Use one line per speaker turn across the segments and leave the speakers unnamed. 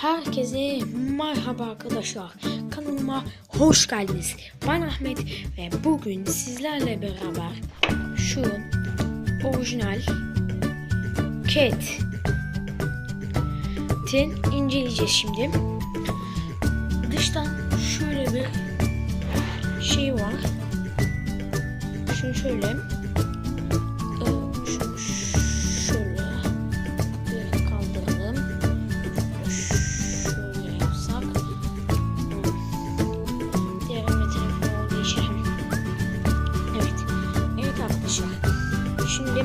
Herkese merhaba arkadaşlar. Kanalıma hoş geldiniz. Ben Ahmet ve bugün sizlerle beraber şu orijinal Cat'in inceleyeceğiz şimdi. Dıştan şöyle bir şey var. Şunu şöyle Şimdi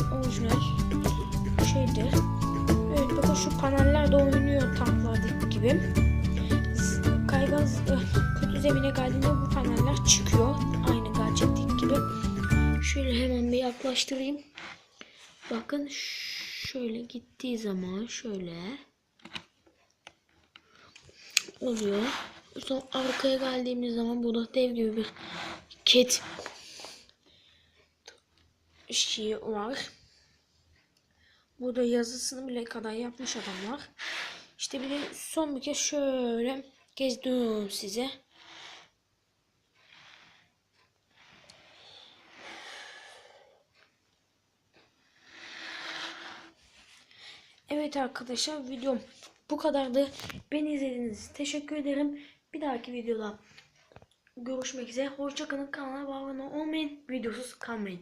orijinal şeydir. Evet bakın şu paneller de oynuyor tanklardaki gibi. Kaygan eh, kötü zemine geldiğinde bu paneller çıkıyor. Aynı gerçekteki gibi. Şöyle hemen bir yaklaştırayım. Bakın şöyle gittiği zaman şöyle oluyor. Sonra arkaya geldiğimiz zaman burada dev gibi bir ket şeyi var. Burada yazısını bile kadar yapmış adamlar. İşte bir de son bir kez şöyle gezdiriyorum size. Evet arkadaşlar videom bu kadardı. Beni izlediğiniz için teşekkür ederim. Bir dahaki videoda görüşmek üzere. Hoşçakalın. Kanala abone olmayın. Videosuz kalmayın.